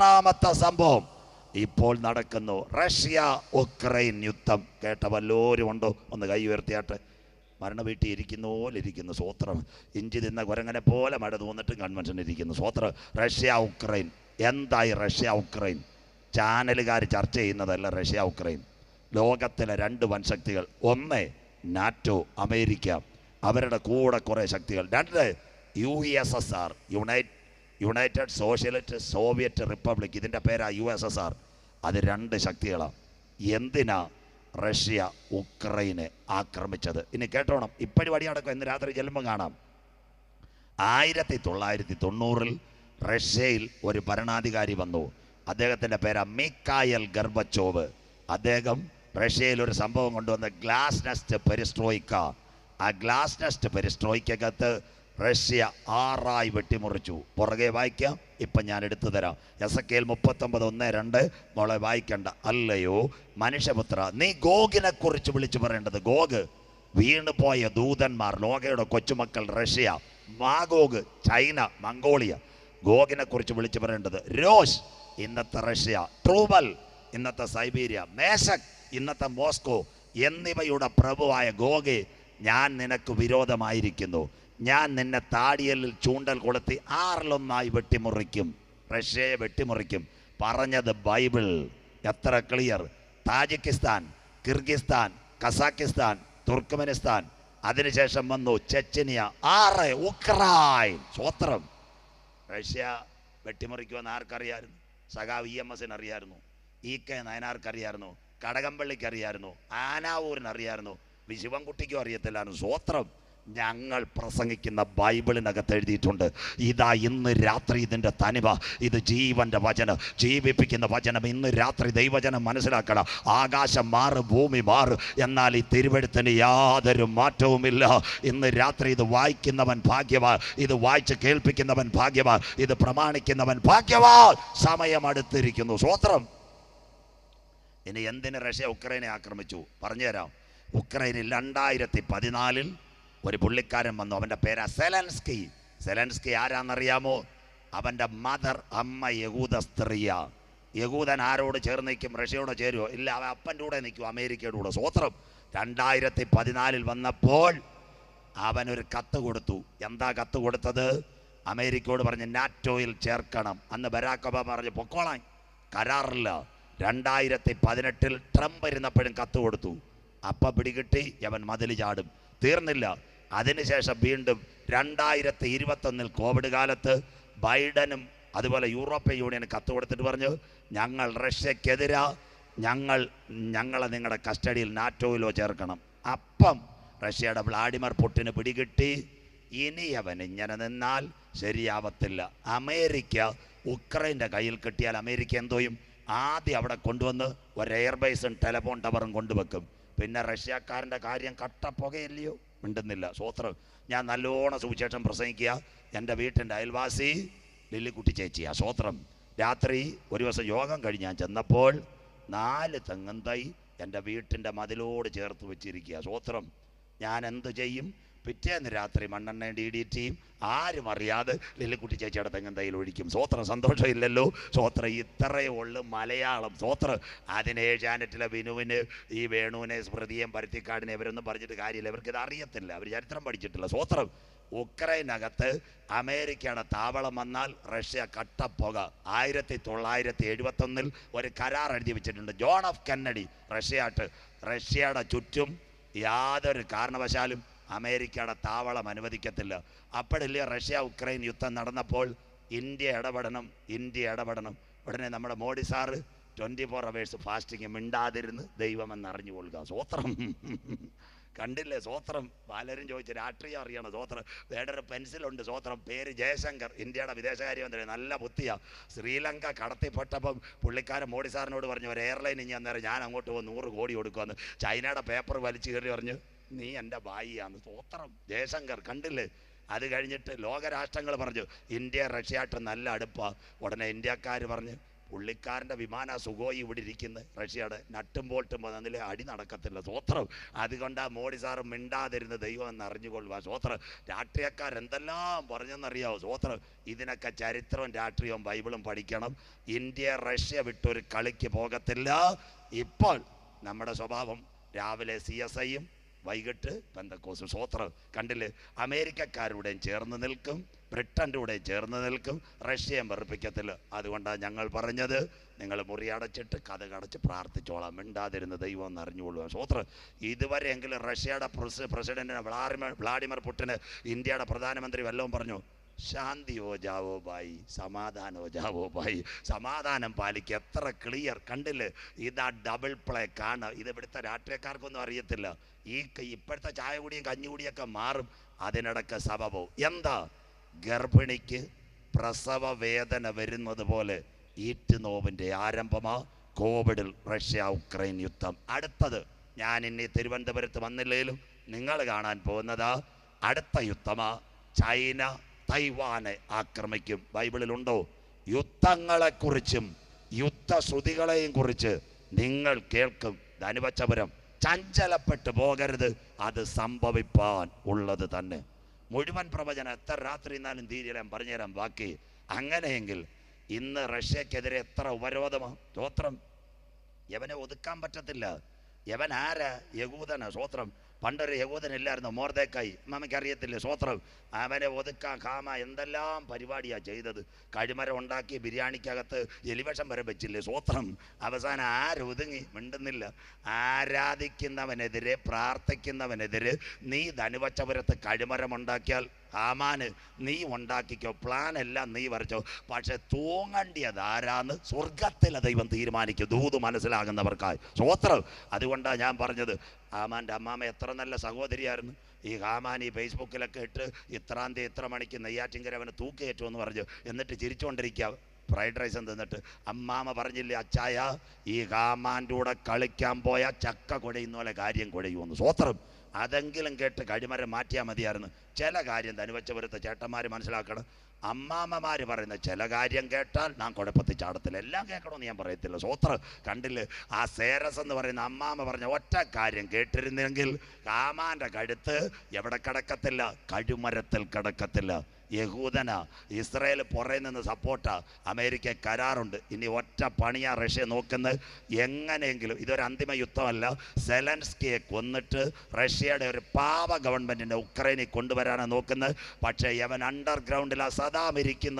ആറാമത്തെ സംഭവം ഇപ്പോൾ നടക്കുന്നു. റഷ്യ ഉക്രൈൻ യുദ്ധം. കേട്ട വല്ലോരും ഉണ്ടോ? ഒന്ന് കൈ ഉയർത്തിയാട്ടെ. മരണ വീട്ടിൽ ഇരിക്കുന്ന പോലെ ഇരിക്കുന്നു സ്വോത്രം. ഇഞ്ചി തിന്ന കുരങ്ങനെ പോലെ മഴ തോന്നിട്ടും കൺവെൻഷൻ ഇരിക്കുന്നു സ്വോത്രം. Russia Ukraine. എന്തായി റഷ്യ ഉക്രൈൻ? ചാനലുകാർ ചർച്ച ചെയ്യുന്നതല്ല റഷ്യ ഉക്രൈൻ. ലോകത്തിലെ രണ്ട് വൻശക്തികൾ ഒന്ന് നാറ്റോ അമേരിക്ക. അവരുടെ കൂടെ കുറേ ശക്തികൾ. രണ്ട് U S S R unite United Socialist Soviet Republic ഇതിന്റെ പേരാ യു എസ് എസ് ആർ അത് രണ്ട് ശക്തികളാണ് എന്തിനാ റഷ്യ ഉക്രൈനെ ആക്രമിച്ചത്? ഇനി കേട്ടോണം. ഇപ്പോഴും വടി അടക്കം ഇന്ന് രാത്രി ചെല്ലുമ്പോൾ കാണാം. ആയിരത്തി തൊള്ളായിരത്തി തൊണ്ണൂറിൽ റഷ്യയിൽ ഒരു ഭരണാധികാരി വന്നു. അദ്ദേഹത്തിന്റെ പേരാ മിക്കായൽ ഗർബച്ചോവ്. അദ്ദേഹം റഷ്യയിൽ ഒരു സംഭവം കൊണ്ടുവന്ന ഗ്ലാസ് നെസ്റ്റ് പെരിസ്ട്രോയിക്ക. ആ ഗ്ലാസ് നെസ്റ്റ് പെരിസ്ട്രോയിക്കകത്ത് റഷ്യ ആറായി വെട്ടിമുറിച്ചു. പുറകെ വായിക്കാം. ഇപ്പം ഞാൻ എടുത്തു തരാം. എസ് കെ എൽ മുപ്പത്തൊമ്പത് ഒന്ന് രണ്ട്. മോളെ വായിക്കണ്ട. അല്ലയോ മനുഷ്യപുത്ര നീ ഗോഗിനെ കുറിച്ച് വിളിച്ചു പറയേണ്ടത് ഗോഗ്. വീണുപോയ ദൂതന്മാർ ലോകയുടെ കൊച്ചുമക്കൾ റഷ്യ മാഗോഗ് ചൈന മംഗോളിയ. ഗോഗിനെ കുറിച്ച് വിളിച്ചു പറയേണ്ടത് രോഷ് ഇന്നത്തെ റഷ്യ ട്രൂബൽ ഇന്നത്തെ സൈബീരിയ മേശക് ഇന്നത്തെ മോസ്കോ എന്നിവയുടെ പ്രഭുവായ ഗോഗെ ഞാൻ നിനക്ക് വിരോധമായിരിക്കുന്നു. ഞാൻ നിന്നെ താടിയലിൽ ചൂണ്ടൽ കൊളുത്തി ആറിലൊന്നായി വെട്ടിമുറിക്കും. റഷ്യയെ വെട്ടിമുറിക്കും. പറഞ്ഞത് ബൈബിൾ. എത്ര clear. Tajikistan Kyrgyzstan Kazakhstan Turkmenistan. അതിനുശേഷം വന്നു ചെച്ചനിയ ആറ് ഉക്രൈൻ. സ്വത്രം. റഷ്യ വെട്ടിമുറിക്കുമെന്ന് ആർക്കറിയായിരുന്നു? സഖാവ് ഇ എം എസിന് അറിയായിരുന്നു. E K നയനാർക്കറിയായിരുന്നു. കടകംപള്ളിക്ക് അറിയായിരുന്നു. ആനാവൂരിന് അറിയായിരുന്നു. ശിവൻകുട്ടിക്കും അറിയത്തില്ലായിരുന്നു. സ്വത്രം. ഞങ്ങൾ പ്രസംഗിക്കുന്ന ബൈബിളിനകത്ത് എഴുതിയിട്ടുണ്ട് ഇതാ ഇന്ന് രാത്രി ഇതിന്റെ തനിവ ഇത് ജീവന്റെ വചനം ജീവിപ്പിക്കുന്ന വചനം ഇന്ന് രാത്രി ദൈവജനം മനസ്സിലാക്കണം. ആകാശം മാറും ഭൂമി മാറും എന്നാൽ ഈ തിരുവഴുത്തിന് യാതൊരു മാറ്റവുമില്ല. ഇന്ന് രാത്രി ഇത് വായിക്കുന്നവൻ ഭാഗ്യവാൻ ഇത് വായിച്ച് കേൾപ്പിക്കുന്നവൻ ഭാഗ്യവാൻ ഇത് പ്രമാണിക്കുന്നവൻ ഭാഗ്യവാൻ. സമയം അടുത്തിരിക്കുന്നു. സ്വത്രം ഇനി എന്തിന് റഷ്യ ഉക്രൈനെ ആക്രമിച്ചു? പറഞ്ഞുതരാം. ഉക്രൈനിൽ രണ്ടായിരത്തി പതിനാലിൽ ഒരു പുള്ളിക്കാരൻ വന്നു. അവന്റെ പേരാ സെലൻസ്കി. സെലൻസ്കി ആരാന്നറിയാമോ? അവന്റെ മദർ അമ്മ യഹൂദ സ്ത്രീയ. യഹൂദൻ ആരോട് ചേർന്ന് നിൽക്കും റഷ്യയോട് ചേരുമോ ഇല്ല അവൻ അപ്പന്റെ കൂടെ നിൽക്കും അമേരിക്കയുടെ കൂടെ. സ്വോത്രം. രണ്ടായിരത്തി പതിനാലിൽ വന്നപ്പോൾ അവനൊരു കത്ത് കൊടുത്തു. എന്താ കത്ത് കൊടുത്തത്? അമേരിക്കയോട് പറഞ്ഞ് നാറ്റോയിൽ ചേർക്കണം. അന്ന് ബരാക്കബ പറഞ്ഞു പൊക്കോളാൻ. കരാറില്ല. രണ്ടായിരത്തി പതിനെട്ടിൽ ട്രംപ് ഇരുന്നപ്പോഴും കത്ത് കൊടുത്തു. അപ്പ പിടികിട്ടി അവൻ മതിൽ ചാടും. തീർന്നില്ല. അതിനുശേഷം വീണ്ടും രണ്ടായിരത്തി ഇരുപത്തൊന്നിൽ കോവിഡ് കാലത്ത് ബൈഡനും അതുപോലെ യൂറോപ്യൻ യൂണിയൻ കത്ത് കൊടുത്തിട്ട് പറഞ്ഞു ഞങ്ങൾ റഷ്യക്കെതിരാ ഞങ്ങൾ ഞങ്ങളെ നിങ്ങളുടെ കസ്റ്റഡിയിൽ നാറ്റോയിലോ ചേർക്കണം. അപ്പം റഷ്യയുടെ വ്ളാഡിമർ പുട്ടിന് പിടികിട്ടി. ഇനി അവൻ ഇങ്ങനെ നിന്നാൽ ശരിയാവത്തില്ല. അമേരിക്ക ഉക്രൈന്റെ കയ്യിൽ കിട്ടിയാൽ അമേരിക്ക എന്തോയും ആദ്യം അവിടെ കൊണ്ടുവന്ന് ഒരു എയർബേസും ടെലഫോൺ ടവറും കൊണ്ടുവെക്കും. പിന്നെ റഷ്യക്കാരന്റെ കാര്യം കട്ടപ്പുകയില്ലയോ? മിണ്ടുന്നില്ല. സ്വോത്രം ഞാൻ നല്ലോണം സുവിശേഷം പ്രസംഗിക്കുക. എന്റെ വീട്ടിന്റെ അയൽവാസി ലില്ലിക്കുട്ടി ചേച്ചിയാ. സ്വോത്രം രാത്രി ഒരു ദിവസം യോഗം കഴിഞ്ഞ് ഞാൻ ചെന്നപ്പോൾ നാല് തെങ്ങൻ തൈ എന്റെ വീട്ടിന്റെ മതിലോട് ചേർത്ത് വെച്ചിരിക്കുക. സ്വോത്രം ഞാൻ എന്ത് ചെയ്യും? പിറ്റേന്ന് രാത്രി മണ്ണെണ്ണ ഡി ഡി ടിയും ആരും അറിയാതെ ലില്ലിക്കുട്ടി ചേച്ചിയുടെ തെങ്ങൻ തൈയിൽ ഒഴിക്കും. സ്വോത്രം സന്തോഷമില്ലല്ലോ. സ്വോത്രം ഇത്രയേ ഉള്ളു മലയാളം. സ്വോത്രം അതിന് ഏഷ്യാനെറ്റിലെ വിനുവിന് ഈ വേണുവിനെ സ്മൃതിയും പരുത്തിക്കാടിനെ ഇവരൊന്നും പറഞ്ഞിട്ട് കാര്യമില്ല. ഇവർക്ക് ഇത് അറിയത്തില്ല. അവർ ചരിത്രം പഠിച്ചിട്ടില്ല. സ്വോത്രം ഉക്രൈനകത്ത് അമേരിക്കയുടെ താവളം വന്നാൽ റഷ്യ കട്ടപ്പുക. ആയിരത്തി തൊള്ളായിരത്തി എഴുപത്തൊന്നിൽ ഒരു കരാർ എഴുതി വെച്ചിട്ടുണ്ട്. ജോൺ ഓഫ് കെന്നഡി റഷ്യയായിട്ട്. റഷ്യയുടെ ചുറ്റും യാതൊരു കാരണവശാലും അമേരിക്കയുടെ താവളം അനുവദിക്കത്തില്ല. അപ്പോഴില്ലേ റഷ്യ ഉക്രൈൻ യുദ്ധം നടന്നപ്പോൾ ഇന്ത്യ ഇടപെടണം ഇന്ത്യ ഇടപെടണം. ഉടനെ നമ്മുടെ Modi sir twenty four hours fasting മിണ്ടാതിരുന്ന് ദൈവമെന്ന് അറിഞ്ഞു കൊള്ളുക. സ്വോത്രം കണ്ടില്ലേ സ്വോത്രം പലരും ചോദിച്ചു രാഷ്ട്രീയം അറിയണം സ്വോത്രം വേറൊരു പെൻസിലുണ്ട് സ്വോത്രം പേര് ജയശങ്കർ ഇന്ത്യയുടെ വിദേശകാര്യമന്ത്രി. നല്ല ബുദ്ധിയാ. ശ്രീലങ്ക കടത്തിപ്പെട്ടപ്പം പുള്ളിക്കാരൻ മോഡി സാറിനോട് പറഞ്ഞു ഒരു എയർലൈൻ ഇനി അന്നേരം ഞാൻ അങ്ങോട്ട് പോകും നൂറ് കോടി കൊടുക്കുമെന്ന് ചൈനയുടെ പേപ്പർ വലിച്ചു കയറി പറഞ്ഞു. നീ എന്റെ ഭായിയാന്ന് സ്തോത്രം. ജയശങ്കർ കണ്ടില്ലേ? അത് കഴിഞ്ഞിട്ട് ലോകരാഷ്ട്രങ്ങൾ പറഞ്ഞു ഇന്ത്യ റഷ്യായിട്ട് നല്ല അടുപ്പാ. ഉടനെ ഇന്ത്യക്കാർ പറഞ്ഞു പുള്ളിക്കാരന്റെ വിമാന സുഖോയി ഇവിടെ ഇരിക്കുന്നത് റഷ്യയുടെ നട്ടും ബോൾട്ടും അതിൽ അടി നടക്കത്തില്ല. സ്വോത്രം അതുകൊണ്ട് ആ മോഡി സാറ് മിണ്ടാതിരുന്ന ദൈവം എന്ന് അറിഞ്ഞുകൊള്ളുക. സ്വോത്രം രാഷ്ട്രീയക്കാരെന്തെല്ലാം പറഞ്ഞെന്നറിയാവോ? സ്വോത്രം ഇതിനൊക്കെ ചരിത്രവും രാഷ്ട്രീയവും ബൈബിളും പഠിക്കണം. ഇന്ത്യ റഷ്യ വിട്ടൊരു കളിക്ക് പോകത്തില്ല. ഇപ്പോൾ നമ്മുടെ സ്വഭാവം രാവിലെ സി എസ് ഐയും വൈകിട്ട് പെന്തക്കോസ് സ്വോത്രം കണ്ടില്ലേ? അമേരിക്കക്കാരുടെയും ചേർന്ന് നിൽക്കും ബ്രിട്ടന്റെ കൂടെ ചേർന്ന് നിൽക്കും റഷ്യയും വെറുപ്പിക്കത്തില്ല. അതുകൊണ്ടാണ് ഞങ്ങൾ പറഞ്ഞത് നിങ്ങൾ മുറിയടച്ചിട്ട് കഥ കടച്ച് പ്രാർത്ഥിച്ചോളാം. മിണ്ടാതിരുന്ന ദൈവം എന്ന് അറിഞ്ഞുകൊള്ളുക. സ്വോത്രം ഇതുവരെയെങ്കിലും റഷ്യയുടെ പ്രസിഡന്റിനെ വ്ളാഡിമർ വ്ളാഡിമിർ പുട്ടിന് ഇന്ത്യയുടെ പ്രധാനമന്ത്രി വല്ലതും പറഞ്ഞു? ശാന്തിയോ ജാവോ ബായി സമാധാനോ ജാവോ ബായി. സമാധാനം പാലിക്കുക എത്ര ക്ലിയർ കണ്ടില്ലേ ഇതാ ഡബിൾ പ്ലേ കാണ. ഇത് ഇവിടുത്തെ രാഷ്ട്രീയക്കാർക്കൊന്നും അറിയത്തില്ല. ഈ ഇപ്പോഴത്തെ ചായ കുടിയും കഞ്ഞുകൂടിയൊക്കെ മാറും. അതിനിടക്ക് സഭ പോവും എന്താ? ഗർഭിണിക്ക് പ്രസവ വേദന വരുന്നത് പോലെ ഈറ്റ് നോവിന്റെ ആരംഭമാ. കോവിഡിൽ റഷ്യ ഉക്രൈൻ യുദ്ധം. അടുത്തത് ഞാൻ ഇനി തിരുവനന്തപുരത്ത് വന്നില്ലെങ്കിലും നിങ്ങൾ കാണാൻ പോകുന്നതാ അടുത്ത യുദ്ധമാ. ചൈന തൈവാനെ ആക്രമിക്കും. ബൈബിളിലുണ്ടോ? യുദ്ധങ്ങളെക്കുറിച്ചും യുദ്ധശ്രുതികളെയും കുറിച്ച് നിങ്ങൾ കേൾക്കും. ധനുവച്ചപുരം ചഞ്ചലപ്പെട്ടു പോകരുത്. അത് സംഭവിപ്പാൻ ഉള്ളത് തന്നെ. മുഴുവൻ പ്രവചനം എത്ര രാത്രി എന്നാലും തീരുതരാൻ പറഞ്ഞുതരാം ബാക്കി. അങ്ങനെയെങ്കിൽ ഇന്ന് റഷ്യക്കെതിരെ എത്ര ഉപരോധമാ സ്തോത്രം. യവനെ ഒതുക്കാൻ പറ്റത്തില്ല. യവൻ ആരാ? യകൂദന സ്വോത്രം പണ്ടൊരു യഹൂദനില്ലായിരുന്നു മോർദേക്കായി അമ്മമ്മയ്ക്ക് അറിയത്തില്ലേ സ്വോത്രം? അവനെ ഒതുക്കാൻ കാമ എന്തെല്ലാം പരിപാടിയാണ് ചെയ്തത്? കഴിമരം ഉണ്ടാക്കി ബിരിയാണിക്കകത്ത് എലിവഷം വരെ വെച്ചില്ലേ സ്വോത്രം? അവസാനം ആരൊതുങ്ങി മിണ്ടുന്നില്ല. ആരാധിക്കുന്നവനെതിരെ പ്രാർത്ഥിക്കുന്നവനെതിരെ നീ ധനുവച്ചപുരത്ത് കഴിമരം ഉണ്ടാക്കിയാൽ ഹാമാന് നീ ഉണ്ടാക്കിക്കോ പ്ലാൻ എല്ലാം നീ വരച്ചോ. പക്ഷെ തൂങ്ങണ്ടിയത് ആരാന്ന് സ്വർഗത്തിലെ ദൈവം തീരുമാനിക്കും. ദൂത് മനസ്സിലാകുന്നവർക്കായി. സ്വോത്രം അതുകൊണ്ടാണ് ഞാൻ പറഞ്ഞത് ഹാമാന്റെ അമ്മാമ എത്ര നല്ല സഹോദരിയായിരുന്നു. ഈ ഹാമാൻ ഈ ഫേസ്ബുക്കിലൊക്കെ ഇട്ട് ഇത്രാം തീയതി ഇത്ര മണിക്ക് നെയ്യാറ്റിങ്കര അവന് തൂക്കേറ്റുമെന്ന് പറഞ്ഞു. എന്നിട്ട് ചിരിച്ചുകൊണ്ടിരിക്കുക ഫ്രൈഡ് റൈസ് തിന്നിട്ട് അമ്മാമ പറഞ്ഞില്ലേ അച്ചായ ഈ ഹാമാന്റെ കൂടെ കളിക്കാൻ പോയ ചക്ക കുഴയുന്ന പോലെ കാര്യം കുഴയുമെന്ന് സ്വോത്രം അതെങ്കിലും കേട്ട് കഴിമരം മാറ്റിയാൽ മതിയായിരുന്നു. ചില കാര്യം തനുവച്ചപുരത്തെ ചേട്ടന്മാർ മനസ്സിലാക്കണം. അമ്മാമ്മമാർ പറയുന്ന ചില കാര്യം കേട്ടാൽ നാം കുഴപ്പത്തിൽ ചാടത്തില്ല. എല്ലാം കേൾക്കണമെന്ന് ഞാൻ പറയത്തില്ല. സോത്ര കണ്ടില്ല? ആ സേരസ് എന്ന് പറയുന്ന അമ്മാമ്മ പറഞ്ഞ ഒറ്റ കാര്യം കേട്ടിരുന്നെങ്കിൽ കാമാന്റെ കഴുത്ത് എവിടെ കിടക്കത്തില്ല? കഴുമരത്തിൽ കിടക്കത്തില്ല. യഹൂദന ഇസ്രയേൽ പുറയിൽ നിന്ന് സപ്പോർട്ടാ. അമേരിക്ക കരാറുണ്ട്. ഇനി ഒറ്റ പണിയാ റഷ്യ നോക്കുന്നത്. എങ്ങനെയെങ്കിലും ഇതൊരു അന്തിമ യുദ്ധമല്ല. സെലൻസ്കിയെ കൊന്നിട്ട് റഷ്യയുടെ ഒരു പാവ ഗവൺമെന്റിനെ ഉക്രൈനിൽ കൊണ്ടുവരാനാണ് നോക്കുന്നത്. പക്ഷേ യവൻ അണ്ടർഗ്രൗണ്ടിൽ ആ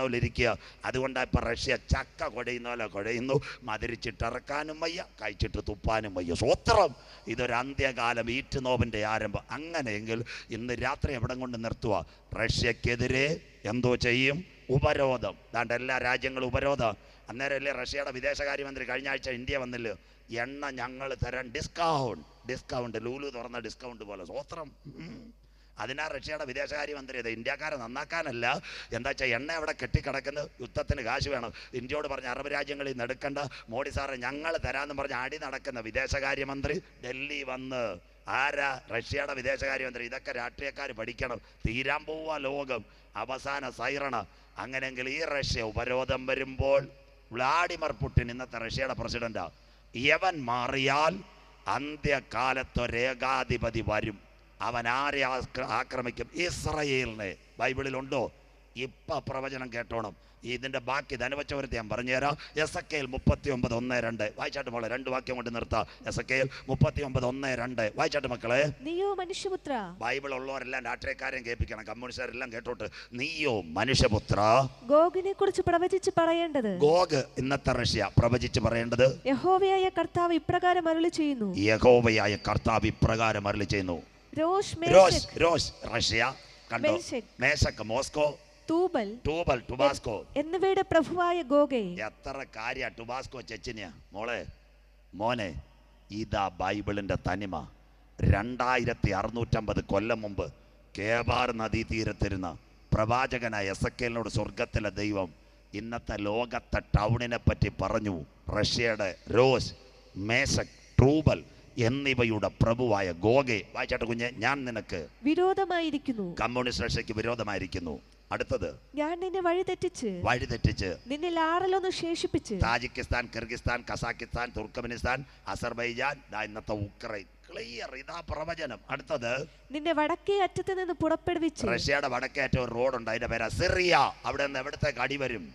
പോലെ ഇരിക്കുക അതുകൊണ്ടാണ് ഇപ്പം റഷ്യ ചക്ക കുഴയുന്ന പോലെ കുഴയുന്നു മതിരിച്ചിട്ടിറക്കാനും വയ്യ കഴിച്ചിട്ട് തുപ്പാനും വയ്യ. സ്വത്രം ഇതൊരു അന്ത്യകാലം ഈറ്റുനോവിന്റെ ആരംഭം. അങ്ങനെയെങ്കിൽ ഇന്ന് രാത്രി എവിടെ കൊണ്ട് നിർത്തുക റഷ്യക്കെതിരെ എന്തോ ചെയ്യും? ഉപരോധം. ദാണ്ട് എല്ലാ രാജ്യങ്ങളും ഉപരോധം. അന്നേരമല്ലേ റഷ്യയുടെ വിദേശകാര്യമന്ത്രി കഴിഞ്ഞ ആഴ്ച ഇന്ത്യ വന്നില്ല? എണ്ണ ഞങ്ങൾ തരാൻ ഡിസ്കൗണ്ട്. ഡിസ്കൗണ്ട്. ലൂലു തുറന്ന ഡിസ്കൗണ്ട് പോലെ സ്വോത്രം. അതിനാ റഷ്യയുടെ വിദേശകാര്യമന്ത്രി ഇത് ഇന്ത്യക്കാരെ നന്നാക്കാനല്ല. എന്താ വെച്ചാൽ എണ്ണ അവിടെ കെട്ടിക്കിടക്കുന്നത് യുദ്ധത്തിന് കാശ് വേണം. ഇന്ത്യയോട് പറഞ്ഞ അറബ് രാജ്യങ്ങളിൽ നിന്ന് എടുക്കേണ്ട. മോഡി സാറെ ഞങ്ങൾ തരാമെന്ന് പറഞ്ഞ് അടി നടക്കുന്ന വിദേശകാര്യമന്ത്രി ഡൽഹി വന്ന് ആരാ റഷ്യയുടെ വിദേശകാര്യമന്ത്രി? ഇതൊക്കെ രാഷ്ട്രീയക്കാർ പഠിക്കണം. തീരാൻ പോവുക ലോകം. അവസാന സൈറണ. അങ്ങനെങ്കിൽ ഈ റഷ്യ ഉപരോധം വരുമ്പോൾ വ്ളാഡിമർ പുടിൻ ഇന്നത്തെ റഷ്യയുടെ പ്രസിഡന്റാ. യവൻ മാറിയാൽ അന്ത്യകാലത്തൊരേകാധിപതി വരും. അവൻ ആരെ ആക്രമിക്കും? ഇസ്രയേലിനെ. ബൈബിളിലുണ്ടോ? ഇപ്പൊ പ്രവചനം കേട്ടോണം. ഇതിന്റെ ബാക്കി ധനവച്ചവരത്തെ ഞാൻ പറഞ്ഞുതരാം. എസ് എ കെയിൽ മുപ്പത്തി ഒമ്പത് ഒന്ന് രണ്ട്. വായിച്ചാട്ട് മോളെ രണ്ട് വാക്യം കൊണ്ട് നിർത്താം. എസ് എ കെയിൽ മുപ്പത്തി ഒമ്പത് ഒന്ന് രണ്ട്. വായിച്ചാട്ട് മക്കളെ. നീയോ മനുഷ്യപുത്ര? ബൈബിൾ ഉള്ളവരെല്ലാം രാഷ്ട്രീയക്കാരെയും കേൾപ്പിക്കണം. കമ്മ്യൂണിസ്റ്റുകാരെല്ലാം കേട്ടോട്ട്. നീയോ മനുഷ്യപുത്ര? ഗോഗിനെ കുറിച്ച് പ്രവചിച്ച് പറയേണ്ടത്? ഗോഗ് ഇന്നത്തെ റഷ്യ പ്രവചിച്ച് പറയേണ്ടത്? യഹോവയായ കർത്താവ് ഇപ്രകാരം അരുളി ചെയ്യുന്നു. യഹോവയായ കർത്താവ് ഇപ്രകാരം അരുളി ചെയ്യുന്നു. Rosh Rosh Russia. കണ്ടോ? മേശക്. മേശക്ക് മോസ്കോ തൂബൽ ടൂബൽ ടുബാസ്കോ എന്നിവയുടെ പ്രഭുവായ ഗോഗേ. എത്ര കാര്യ ടുബാസ്കോ ചെച്ചിനിയ മോളെ മോനെ ഇതാ ബൈബിളിന്റെ തനിമ. രണ്ടായിരത്തി അറുന്നൂറ്റമ്പത് കൊല്ലം മുമ്പ് കേബാർ നദീതീരത്തിരുന്ന പ്രവാചകനായ എസക്കേലിനോട് സ്വർഗത്തിലെ ദൈവം ഇന്നത്തെ ലോകത്തെ ടൗണിനെ പറ്റി പറഞ്ഞു. റഷ്യയുടെ റോസ് മേസക് ട്രൂബൽ എന്നിവയുടെ പ്രഭുവായ ഗോഗെ. വായിച്ചാട്ട് കുഞ്ഞെ ഞാൻ നിനക്ക് വിരോധമായിരിക്കുന്നു. കമ്മ്യൂണിസ്റ്റ് റഷ്യക്ക് വിരോധമായിരിക്കുന്നു. അടുത്തത്. ഞാൻ നിന്നെ വഴി തെറ്റിച്ച് വഴി തെറ്റിച്ച്. നിന്നിൽ ആറിലൊന്ന് ശേഷിപ്പിച്ച് Tajikistan Kyrgyzstan Kazakhstan Turkmenistan Azerbaijan ഇന്നത്തെ ഉക്രൈൻ. ക്ലിയർ. ഇതാ പ്രവചനം. അടുത്തത്. നിന്നെ വടക്കേ അറ്റത്ത് നിന്ന് പുറപ്പെടുവിച്ച് റഷ്യയുടെ വടക്കേ അറ്റം ഒരു റോഡുണ്ട്. അതിന്റെ പേരാ സിറിയ. അവിടെ നിന്ന് എവിടത്തേക്ക് അടി വരും?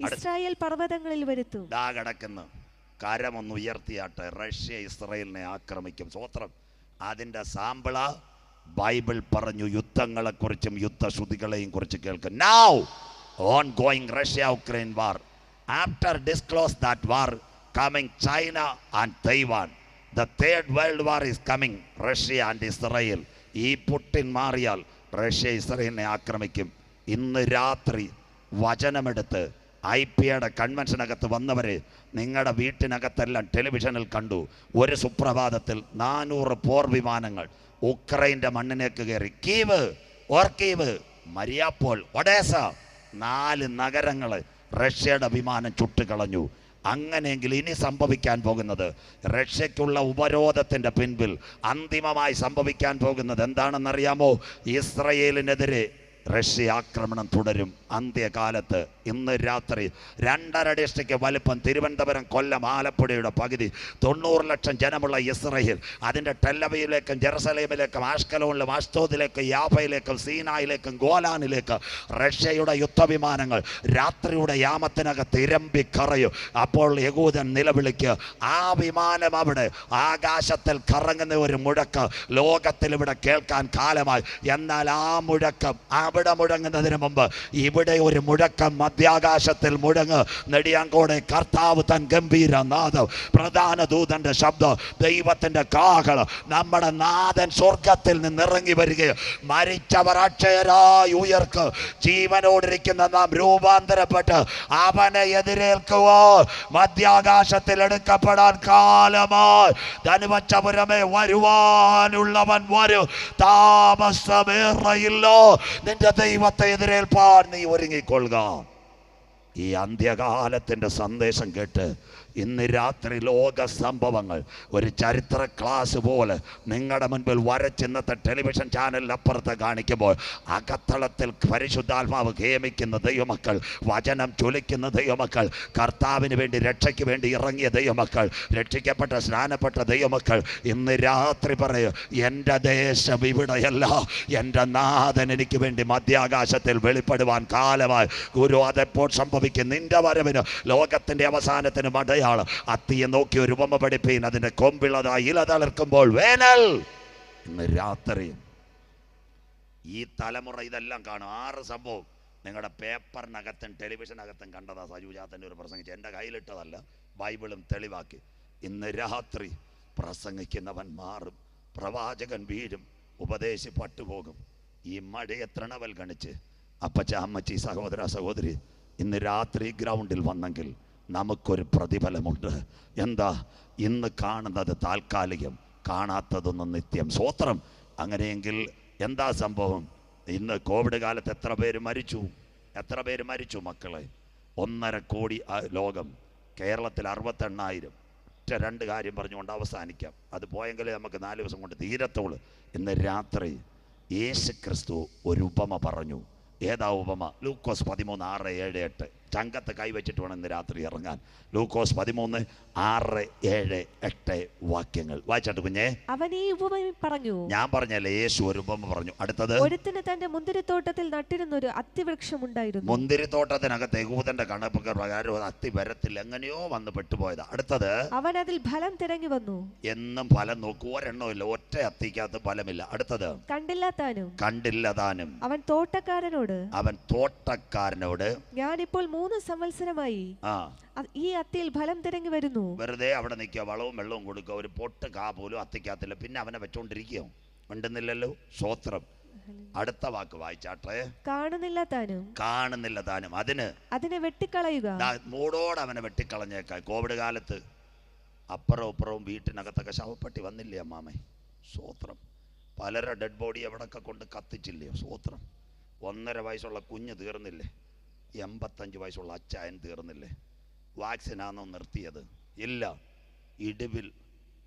ഇസ്രായേൽ പർവതങ്ങളിൽ വരുത്തും. ദാ കിടക്കുന്നു. കരമൊന്ന് ഉയർത്തിയാട്ടെ റഷ്യ ഇസ്രായേലിനെ ആക്രമിക്കും. സ്വത്രം അതിന്റെ സാമ്പിള ബൈബിൾ പറഞ്ഞു യുദ്ധങ്ങളെക്കുറിച്ചും യുദ്ധശ്രുതികളെയും കുറിച്ച് കേൾക്കും. Now ongoing Russia Ukraine war after disclose that war coming China and Taiwan the third world war is coming Russia and Israel ഈ പുട്ടിൻ മാറിയാൽ റഷ്യ ഇസ്രയേലിനെ ആക്രമിക്കും. ഇന്ന് രാത്രി വചനമെടുത്ത് ഐ പി എയുടെ കൺവെൻഷനകത്ത് വന്നവരെ നിങ്ങളുടെ വീട്ടിനകത്തെല്ലാം ടെലിവിഷനിൽ കണ്ടു. ഒരു സുപ്രഭാതത്തിൽ നാനൂറ് പോർ വിമാനങ്ങൾ ഉക്രൈന്റെ മണ്ണിലേക്ക് കയറി. കീവ് ഓർക്കീവ് മരിയാപ്പോൾ ഒഡേസ നാല് നഗരങ്ങൾ റഷ്യയുടെ വിമാനം ചുട്ടുകളഞ്ഞു. അങ്ങനെയെങ്കിൽ ഇനി സംഭവിക്കാൻ പോകുന്നത് റഷ്യയ്ക്കുള്ള ഉപരോധത്തിന്റെ പിൻപിൽ അന്തിമമായി സംഭവിക്കാൻ പോകുന്നത് എന്താണെന്നറിയാമോ? ഇസ്രയേലിനെതിരെ. റഷ്യ ആക്രമണം തുടരും. അന്ത്യകാലത്ത് ഇന്ന് രാത്രി രണ്ടര ഡിസ്ട്രിക്ട് വലിപ്പം തിരുവനന്തപുരം കൊല്ലം ആലപ്പുഴയുടെ പകുതി തൊണ്ണൂറ് ലക്ഷം ജനമുള്ള ഇസ്രയേൽ. അതിന്റെ ടെല്ലവയിലേക്കും ജെറുസലേമിലേക്കും ആഷ്കലോണിലും അഷ്തോദിലേക്കും യാഫയിലേക്കും സീനായിലേക്കും ഗോലാനിലേക്ക് റഷ്യയുടെ യുദ്ധവിമാനങ്ങൾ രാത്രിയുടെ യാമത്തിനകത്ത് ഇരമ്പി കറയും അപ്പോൾ യകൂദൻ നിലവിളിക്ക് ആ വിമാനം അവിടെ ആകാശത്തിൽ കറങ്ങുന്ന ഒരു മുഴക്ക് ലോകത്തിൽ ഇവിടെ കേൾക്കാൻ കാലമായി. എന്നാൽ ആ മുഴക്കം അവിടെ മുഴങ്ങുന്നതിന് മുമ്പ് ഇവിടെ ഒരു മുഴക്കം മധ്യാകാശത്തിൽ മുഴങ്ങ്. നെടിയാങ്കോടെ കർത്താവ് തൻ ഗംഭീര നാദം പ്രധാന ദൂതന്റെ ശബ്ദം ദൈവത്തിന്റെ കാഹളം. നമ്മുടെ നാഥൻ സ്വർഗത്തിൽ നിന്ന് ഇറങ്ങി വരികയും മരിച്ചവർ അക്ഷയരായി ഉയർക്ക്. ജീവനോടിരിക്കുന്ന നാം രൂപാന്തരപ്പെട്ട് അവനെ എതിരേൽക്കുവോ മധ്യാകാശത്തിൽ എടുക്കപ്പെടാൻ കാലമായി. ധനുവച്ചപുരമേ വരുവാനുള്ളവൻ വരും. താമസമേറയില്ലോ. നിന്റെ ദൈവത്തെ എതിരേൽപ്പാൻ നീ ഒരുങ്ങിക്കൊള്ളുക. ഈ അന്ത്യകാലത്തിന്റെ സന്ദേശം കേട്ട് ഇന്ന് രാത്രി ലോക സംഭവങ്ങൾ ഒരു ചരിത്ര ക്ലാസ് പോലെ നിങ്ങളുടെ മുൻപിൽ വരച്ചിന്നത്തെ ടെലിവിഷൻ ചാനലിൽ അപ്പുറത്ത് കാണിക്കുമ്പോൾ അകത്തളത്തിൽ പരിശുദ്ധാത്മാവ് ഗേമിക്കുന്ന ദൈവമക്കൾ വചനം ചൊലിക്കുന്ന ദൈവമക്കൾ കർത്താവിന് വേണ്ടി രക്ഷയ്ക്ക് വേണ്ടി ഇറങ്ങിയ ദൈവമക്കൾ രക്ഷിക്കപ്പെട്ട സ്നാനപ്പെട്ട ദൈവമക്കൾ ഇന്ന് രാത്രി പറയൂ എന്റെ ദേശം ഇവിടെയല്ല. എന്റെ നാഥൻ എനിക്ക് വേണ്ടി മധ്യാകാശത്തിൽ വെളിപ്പെടുവാൻ കാലമായി. ഗുരു അതെപ്പോൾ സംഭവിക്കും? നിന്റെ വരവിന് ലോകത്തിന്റെ അവസാനത്തിന് മടയാണ് അത്തിയെ നോക്കി ഒരു ഉപമ പഠിപ്പീൻ അതിന്റെ കൊമ്പിളതായി ഇല തളർക്കുമ്പോൾ വേനൽ ഇന്ന് രാത്രി ഈ തലമുറ ഇതെല്ലാം കാണും. ആറ് സംഭവം. നിങ്ങളുടെ പേപ്പറിനകത്തും ടെലിവിഷനകത്തും കണ്ടതാ സജുജാത്തന്റെ ഒരു പ്രസംഗിച്ച്. എന്റെ കയ്യിലിട്ടതല്ല ബൈബിളും തെളിവാക്കി. ഇന്ന് രാത്രി പ്രസംഗിക്കുന്നവൻ മാറും. പ്രവാചകൻ വീഴും. ഉപദേശി പട്ടുപോകും. ഈ മഴയെ തൃണവൽ ഗണിച്ച്. അപ്പച്ച അമ്മച്ചി സഹോദര സഹോദരി ഇന്ന് രാത്രി ഗ്രൗണ്ടിൽ വന്നെങ്കിൽ നമുക്കൊരു പ്രതിഫലമുണ്ട്. എന്താ? ഇന്ന് കാണുന്നത് താൽക്കാലികം കാണാത്തതൊന്നും നിത്യം. സ്വോത്രം. അങ്ങനെയെങ്കിൽ എന്താ സംഭവം? ഇന്ന് കോവിഡ് കാലത്ത് എത്ര പേര് മരിച്ചു? എത്ര പേര് മരിച്ചു മക്കളെ? ഒന്നര കോടി ലോകം. കേരളത്തിൽ അറുപത്തെണ്ണായിരം. ഒറ്റ രണ്ട് കാര്യം പറഞ്ഞുകൊണ്ട് അവസാനിക്കാം. അത് പോയെങ്കിലേ നമുക്ക് നാല് ദിവസം കൊണ്ട് തീരത്തുള്ളൂ. ഇന്ന് രാത്രി യേശു ക്രിസ്തു ഒരു ഉപമ പറഞ്ഞു. ഏതാ ഉപമ? ലൂക്കോസ് പതിമൂന്ന് ആറ് ഏഴ് എട്ട്. ചങ്കത്ത് കൈവച്ചിട്ട് വേണം ഇന്ന് രാത്രി ഇറങ്ങാൻ. ലൂക്കോസ് പതിമൂന്ന് ആറ് ഏഴ് എട്ട് വാക്യങ്ങൾ. വായിച്ചാട്ട് കുഞ്ഞേ. അവൻ ഈ ഉപമ പറഞ്ഞു. ഞാൻ പറഞ്ഞല്ലേ യേശു ഒരു ഉപമ പറഞ്ഞു. അടുത്തത്. ഒരുത്തിന് തന്റെ മുന്തിരിത്തോട്ടത്തിൽ നട്ടിരുന്ന ഒരു അത്തിവൃക്ഷം ഉണ്ടായിരുന്നു. മുന്തിരിത്തോട്ടത്തിനകത്ത് യഹൂദന്റെ കണപ്പൊക്കെ പ്രകാരം അത് അത്തി വരത്തിൽ എങ്ങനെയോ വന്ന് പെട്ടുപോയത്. അടുത്തത്. അവൻ അതിൽ ഫലം തിരഞ്ഞു വന്നു. എന്നും ഫലം നോക്കൂ. ഒരെണ്ണമില്ല ഒറ്റ അത്തിക്കകത്ത് ഫലമില്ല. അടുത്തത്. കണ്ടില്ല താനും കണ്ടില്ല താനും അവൻ തോട്ടക്കാരനോട് അവൻ തോട്ടക്കാരനോട് ഞാനിപ്പോൾ മൂന്ന് സംവത്സരമായി ആ. അ- ഈ അത്തിയിൽ ഫലം തിരങ്ങി വരുന്നു. വെറുതെ അവിടെ നിൽക്കുക വളവും വെള്ളവും കൊടുക്കുക ഒരു പൊട്ട് കാ പോലും അത്തിക്കകത്തില്ല. പിന്നെ അവനെ വെച്ചോണ്ടിരിക്കുകയോ? മിണ്ടുന്നില്ലല്ലോ? സ്വോത്രം. അടുത്ത വാക്ക് വായിച്ചാട്ടെ. കാണുന്നില്ല താനും. കാണുന്നില്ല താനും. അതിന് അതിനെ വെട്ടിക്കളയുക. മൂടോടെ അവനെ വെട്ടിക്കളഞ്ഞേക്കാം. കോവിഡ് കാലത്ത് അപ്പുറവും ഇപ്പുറവും വീട്ടിനകത്തൊക്കെ ശവപ്പെട്ടി വന്നില്ലേ അമ്മാമേ? സ്വോത്രം. പലരുടെ ഡെഡ് ബോഡി എവിടൊക്കെ കൊണ്ട് കത്തിച്ചില്ലയോ സ്വോത്രം. ഒന്നര വയസ്സുള്ള കുഞ്ഞ് തീർന്നില്ലേ? എൺപത്തഞ്ച് വയസ്സുള്ള അച്ചായൻ തീർന്നില്ലേ? വാക്സിനാണോ നിർത്തിയത്? ഇല്ല. ഇടിവിൽ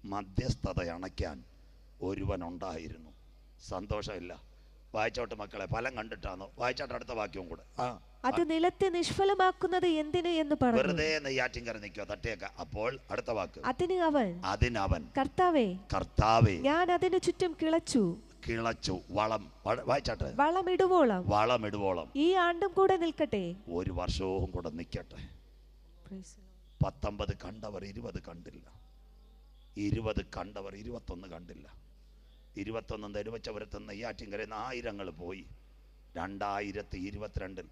മധ്യസ്ഥത അണയ്ക്കാൻ ഒരുവനുണ്ടായിരുന്നു. സന്തോഷമില്ല. വായിച്ചോട്ട് മക്കളെ ഫലം കണ്ടിട്ടാണോ. വായിച്ചോട്ട് അടുത്ത വാക്യവും കൂടെ. ആ അത് നിലത്തെ നിഷ്ഫലമാക്കുന്നത് എന്തിനു എന്ന് പറഞ്ഞു. വെറുതെ നെയ്യാറ്റിൻകര നിൽക്കുക തട്ടിയേക്ക. അപ്പോൾ അടുത്ത വാക്ക്. അതിന് അവൻ. അതിനവൻ. കർത്താവേ. കർത്താവേ. ഞാൻ അതിനു ചുറ്റും കിളച്ചു. കിളച്ചു വളം വായിച്ചാട്ടെ? വളമിടുവോളം. വളമിടുവോളം. ഈ ആണ്ടും കൂടെ നിൽക്കട്ടെ. ഒരു വർഷവും കൂടെ നിൽക്കട്ടെ. പത്തൊമ്പത് കണ്ടവർ ഇരുപത് കണ്ടില്ല. ഇരുപത് കണ്ടവർ ഇരുപത്തൊന്ന് കണ്ടില്ല. ഇരുപത്തൊന്ന് നെരുവച്ചപുരത്ത് നെയ്യാറ്റിൻകരയിൽ നിന്ന് ആയിരങ്ങൾ പോയി. രണ്ടായിരത്തി ഇരുപത്തിരണ്ടിൽ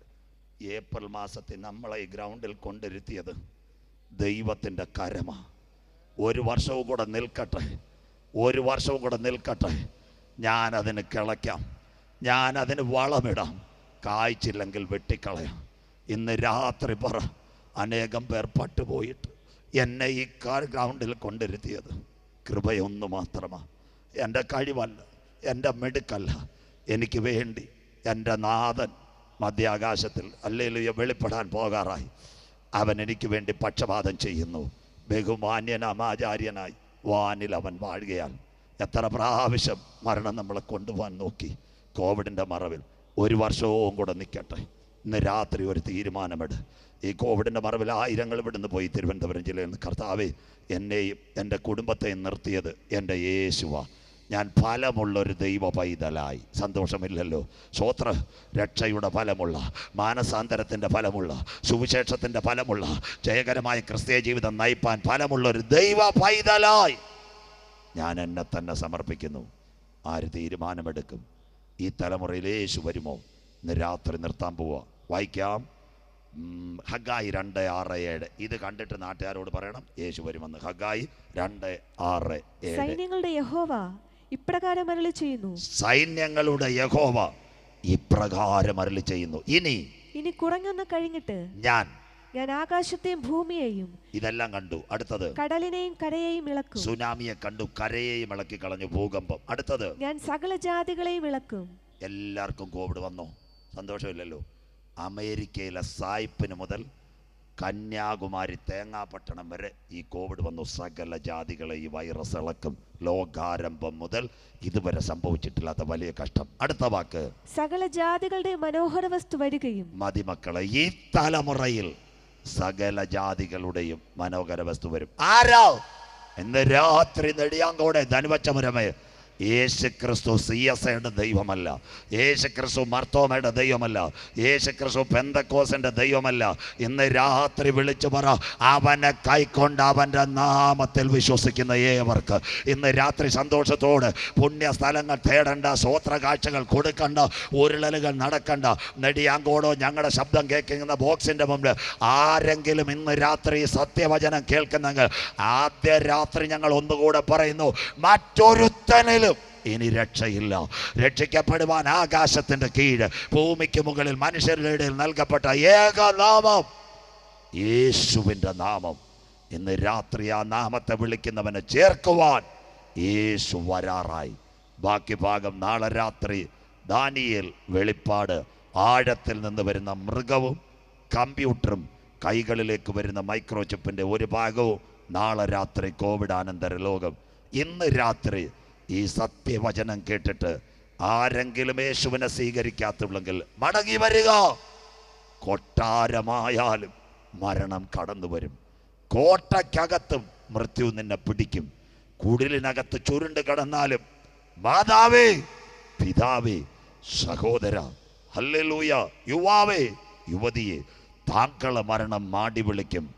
ഏപ്രിൽ മാസത്തിൽ നമ്മളെ ഈ ഗ്രൗണ്ടിൽ കൊണ്ടിരുത്തിയത് ദൈവത്തിന്റെ കരമ. ഒരു വർഷവും കൂടെ നിൽക്കട്ടെ. ഒരു വർഷവും കൂടെ നിൽക്കട്ടെ. ഞാനതിന് കിളയ്ക്കാം. ഞാൻ അതിന് വളമിടാം. കായ്ച്ചില്ലെങ്കിൽ വെട്ടിക്കളയാം. ഇന്ന് രാത്രി പറ. അനേകം പേർ പട്ടുപോയിട്ട് എന്നെ ഈ കാർ ഗ്രൗണ്ടിൽ കൊണ്ടിരുത്തിയത്. കൃപയൊന്നു മാത്രമാണ് എന്റെ കഴിവല്ല. എന്റെ മെടുക്കല്ല. എനിക്ക് വേണ്ടി എന്റെ നാഥൻ മധ്യാകാശത്തിൽ അല്ലെങ്കിൽ വെളിപ്പെടാൻ പോകാറായി. അവൻ എനിക്ക് വേണ്ടി പക്ഷപാതം ചെയ്യുന്നു. ബഹുമാന്യനാമാചാര്യനായി വാനിൽ അവൻ വാഴുകയാൽ എത്ര പ്രാവശ്യം മരണം നമ്മളെ കൊണ്ടുപോകാൻ നോക്കി? കോവിഡിന്റെ മറവിൽ. ഒരു വർഷവും കൂടെ നിൽക്കട്ടെ ഇന്ന് രാത്രി ഒരു തീരുമാനമെട്. ഈ കോവിഡിന്റെ മറവിൽ ആയിരങ്ങൾ ഇവിടുന്ന് പോയി തിരുവനന്തപുരം ജില്ലയിൽ നിന്ന്. കർത്താവെ എന്നെയും എന്റെ കുടുംബത്തെയും നിർത്തിയത് എന്റെ യേശുവ. ഞാൻ ഫലമുള്ളൊരു ദൈവ പൈതലായി സന്തോഷമില്ലല്ലോ. സ്വോത്ര രക്ഷയുടെ ഫലമുള്ള മാനസാന്തരത്തിന്റെ ഫലമുള്ള സുവിശേഷത്തിന്റെ ഫലമുള്ള ജയകരമായ ക്രിസ്തീയ ജീവിതം നയിപ്പാൻ ഫലമുള്ളൊരു ദൈവ പൈതലായി ഞാൻ എന്നെ തന്നെ സമർപ്പിക്കുന്നു. ആര് തീരുമാനമെടുക്കും? ഈ തലമുറയിൽ യേശു വരുമോ? ഇന്ന് രാത്രി നിർത്താൻ പോവുക വായിക്കാം. ഹഗായി രണ്ട് ആറ് ഏഴ്. ഇത് കണ്ടിട്ട് നാട്ടുകാരോട് പറയണം യേശു വരുമെന്ന്. ഹഗായി രണ്ട് ആറ് ഏഴ്. സൈന്യങ്ങളുടെ യഹോവ ഇപ്രകാരം അരളി ചെയ്യുന്നു. സൈന്യങ്ങളുടെ യഹോവ ഇപ്രകാരം അരളി ചെയ്യുന്നു. ഇനി ഇനി കുറഞ്ഞൊന്ന് കഴിഞ്ഞിട്ട് ഞാൻ ഞാൻ ആകാശത്തെയും ഭൂമിയെയും ഇതെല്ലാം കണ്ടു. അടുത്തത്. കടലിനെയും കരയെയും ഇളക്കും സുനാമിയെ കണ്ടു. കരയെയും ഇളക്കി കളഞ്ഞു ഭൂകമ്പം. അടുത്തത്. ഞാൻ സകല ജാതികളെയും ഇളക്കും എല്ലാവർക്കും കോവിഡ് വന്നു. സന്തോഷമില്ലല്ലോ. അമേരിക്കയിലെ സായിപ്പിന് മുതൽ കന്യാകുമാരി തേങ്ങാപട്ടണം വരെ ഈ കോവിഡ് വന്നു. സകല ജാതികളെ ഈ വൈറസ് ഇളക്കും. ലോകാരംഭം മുതൽ ഇതുവരെ സംഭവിച്ചിട്ടില്ലാത്ത വലിയ കഷ്ടം. അടുത്ത വാക്ക്. സകല ജാതികളുടെ മനോഹര വസ്തു വരികയും മതിമക്കളെ ഈ തലമുറയിൽ സകല ജാതികളുടെയും മനോഹര വസ്തു വരും. ആരാ? ഇന്ന് രാത്രി നെടിയാങ്കോടെ ധനുവച്ചമുരമേ യേശു ക്രിസ്തു സി എസ് ദൈവമല്ല. യേശു ക്രിസ്തു മർത്തോമയുടെ ദൈവമല്ല. യേശു ക്രിസ്തു പെന്തക്കോസിന്റെ ദൈവമല്ല. ഇന്ന് രാത്രി വിളിച്ചു പറ അവനെ കൈക്കൊണ്ട് അവന്റെ നാമത്തിൽ വിശ്വസിക്കുന്ന ഏവർക്ക്. ഇന്ന് രാത്രി സന്തോഷത്തോട് പുണ്യ സ്ഥലങ്ങൾ തേടണ്ട സ്വോത്ര കാഴ്ചകൾ കൊടുക്കണ്ട ഉരുളലുകൾ നടക്കണ്ട. നെടിയാങ്കോടോ ഞങ്ങളുടെ ശബ്ദം കേൾക്കുന്ന ബോക്സിന്റെ മുമ്പിൽ ആരെങ്കിലും ഇന്ന് രാത്രി സത്യവചനം കേൾക്കുന്നെങ്കിൽ ആദ്യ രാത്രി ഞങ്ങൾ ഒന്നുകൂടെ പറയുന്നു മറ്റൊരുത്തനിലും ഇനി രക്ഷയില്ല. രക്ഷിക്കപ്പെടുവാൻ ആകാശത്തിന്റെ കീഴ് ഭൂമിക്ക് മുകളിൽ മനുഷ്യരുടെ ഇടയിൽ നൽകപ്പെട്ട ഏക നാമം യേശുവിന്റെ നാമം. ഇന്ന് രാത്രി ആ നാമത്തെ വിളിക്കുന്നവനെ ചേർക്കുവാൻ യേശു വരാറായി. ബാക്കി ഭാഗം നാളെ രാത്രി ദാനിയിൽ വെളിപ്പാട് ആഴത്തിൽ നിന്ന് വരുന്ന മൃഗവും കമ്പ്യൂട്ടറും കൈകളിലേക്ക് വരുന്ന മൈക്രോചിപ്പിന്റെ ഒരു ഭാഗവും നാളെ രാത്രി കോവിഡ് ആനന്തര ലോകം. ഇന്ന് രാത്രി ഈ സത്യവചനം കേട്ടിട്ട് ആരെങ്കിലും യേശുവിനെ സ്വീകരിക്കാത്തുള്ളെങ്കിൽ മടങ്ങി വരിക. കൊട്ടാരമായാലും മരണം കടന്നു വരും. കോട്ടയ്ക്കകത്തും മൃത്യു നിന്നെ പിടിക്കും. കുടിലിനകത്ത് ചുരുണ്ട് കിടന്നാലും മാതാവേ പിതാവേ സഹോദര ഹല്ലേലൂയ യുവാവേ യുവതിയെ താങ്കളെ മരണം മാടി വിളിക്കും.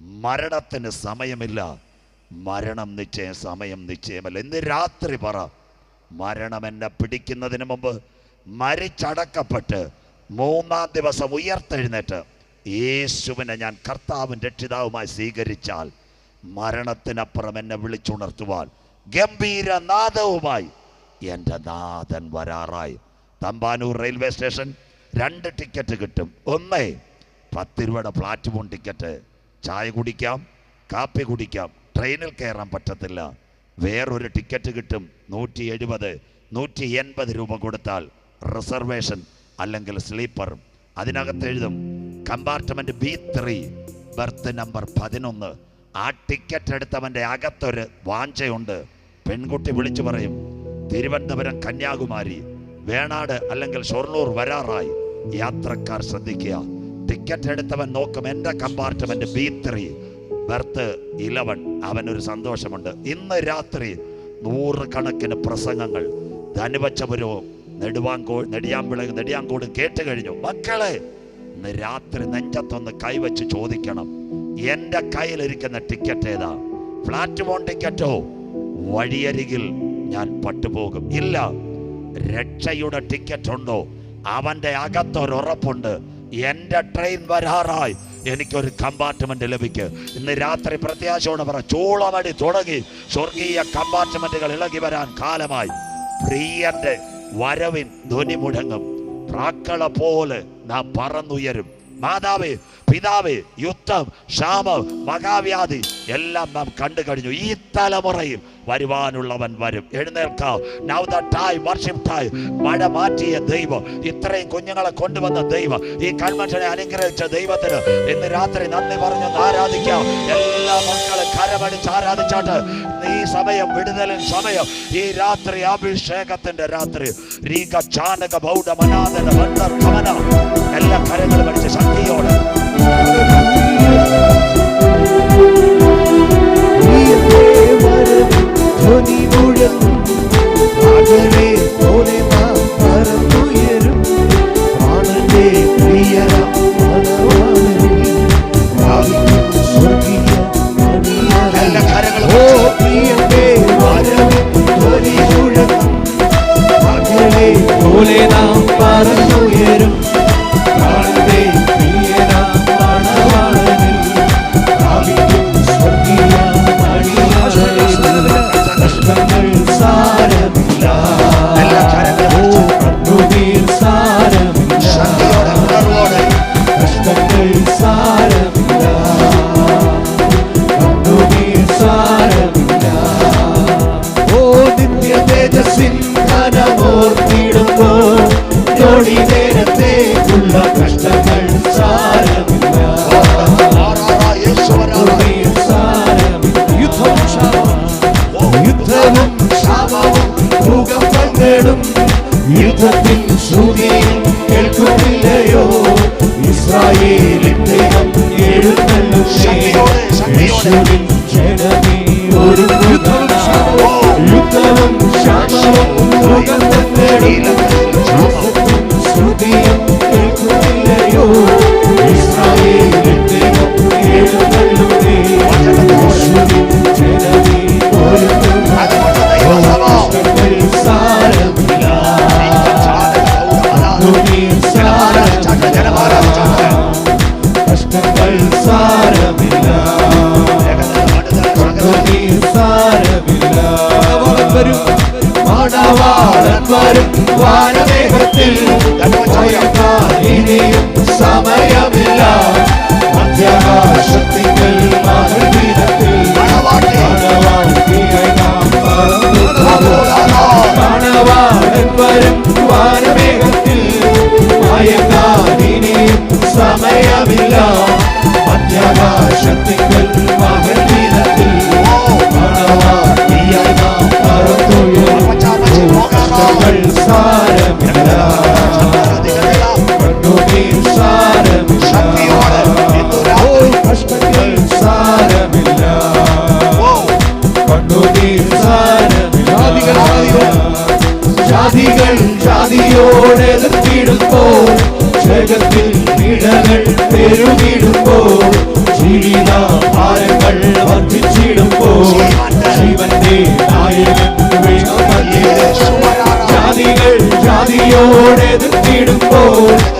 മരണത്തിന് സമയമില്ല. മരണം നിശ്ചയം സമയം നിശ്ചയമല്ല. ഇന്ന് രാത്രി പറ. മരണം എന്നെ പിടിക്കുന്നതിന് മുമ്പ് മരിച്ചടക്കപ്പെട്ട് മൂന്നാം ദിവസം ഉയർത്തെഴുന്നേറ്റ് യേശുവിനെ ഞാൻ കർത്താവും രക്ഷിതാവുമായി സ്വീകരിച്ചാൽ മരണത്തിനപ്പുറം എന്നെ വിളിച്ചുണർത്തുവാൻ ഗംഭീര നാദവുമായി എന്റെ നാഥൻ വരാറായി. തമ്പാനൂർ റെയിൽവേ സ്റ്റേഷൻ രണ്ട് ടിക്കറ്റ് കിട്ടും. ഒന്ന് പത്ത് രൂപയുടെ പ്ലാറ്റ്ഫോം ടിക്കറ്റ്. ചായ കുടിക്കാം കാപ്പി കുടിക്കാം. ട്രെയിനിൽ കയറാൻ പറ്റത്തില്ല. വേറൊരു ടിക്കറ്റ് കിട്ടും. നൂറ്റി എഴുപത് നൂറ്റി എൺപത് രൂപ കൊടുത്താൽ റിസർവേഷൻ അല്ലെങ്കിൽ സ്ലീപ്പർ. അതിനകത്ത് എഴുതും compartment B three berth number പതിനൊന്ന്. ആ ടിക്കറ്റ് എടുത്തവന്റെ അകത്തൊരു വാഞ്ചയുണ്ട്. പെൺകുട്ടി വിളിച്ചു പറയും തിരുവനന്തപുരം കന്യാകുമാരി വേണാട് അല്ലെങ്കിൽ ഷൊർണൂർ വരാറായി. യാത്രക്കാർ ശ്രദ്ധിക്കുക. ടിക്കറ്റ് എടുത്തവൻ നോക്കും എന്റെ compartment B three berth eleven. അവനൊരു സന്തോഷമുണ്ട്. ഇന്ന് രാത്രി നൂറുകണക്കിന് പ്രസംഗങ്ങൾ ധനുവച്ചപുരവും നെടുവാങ്കോ നെടിയാമ്പിള നെടിയാങ്കോട് കേട്ട് കഴിഞ്ഞു. മക്കളെ ഇന്ന് രാത്രി നെഞ്ചത്തൊന്ന് കൈവച്ച് ചോദിക്കണം. എന്റെ കയ്യിലിരിക്കുന്ന ടിക്കറ്റ് ഏതാ? പ്ലാറ്റ്ഫോം ടിക്കറ്റോ വഴിയരികിൽ ഞാൻ പട്ടുപോകും. ഇല്ല രക്ഷയുടെ ടിക്കറ്റ് ഉണ്ടോ? അവന്റെ അകത്തൊരുറപ്പുണ്ട് എന്റെ ട്രെയിൻ വരാറായി. എനിക്കൊരു കമ്പാർട്ട്മെന്റ് ലഭിക്കും. ഇന്ന് രാത്രി പ്രത്യാശയോടെ പറ ചൂളമടി തുടങ്ങി. സ്വർഗീയ കമ്പാർട്ട്മെന്റുകൾ ഇളകി വരാൻ കാലമായി. പ്രിയന്റെ വരവിൻ ധ്വനി മുഴങ്ങും പ്രാക്കള പോലെ നാം പറന്നുയരും. മാതാവേ പിതാവേ യുദ്ധം ക്ഷാമം മഹാവ്യാധി എല്ലാം നാം കണ്ടു കഴിഞ്ഞു. ഈ തലമുറയിൽ വരുവാനുള്ളവൻ വരും. എഴുന്നേൽക്കാം. Now the time worship time മഴ മാറ്റിയ ദൈവം ഇത്രയും കുഞ്ഞുങ്ങളെ കൊണ്ടുവന്ന ദൈവം ഈ കൺവെൻഷനെ അനുഗ്രഹിച്ച ദൈവത്തിന് ഇന്ന് രാത്രി നന്ദി പറഞ്ഞു ആരാധിക്കാം. എല്ലാ മക്കളും കരമടിച്ച് ആരാധിച്ചാട്ട് ഈ സമയം വിടുതലിൻ സമയം ഈ രാത്രി അഭിഷേകത്തിന്റെ രാത്രി. രീക ചാനക ബൗഡ മനാദന എല്ലാ കരങ്ങളും അടിച്ച് ശക്തിയോടെ ധ്വനി മുഴങ്ങും. പോലെ oh.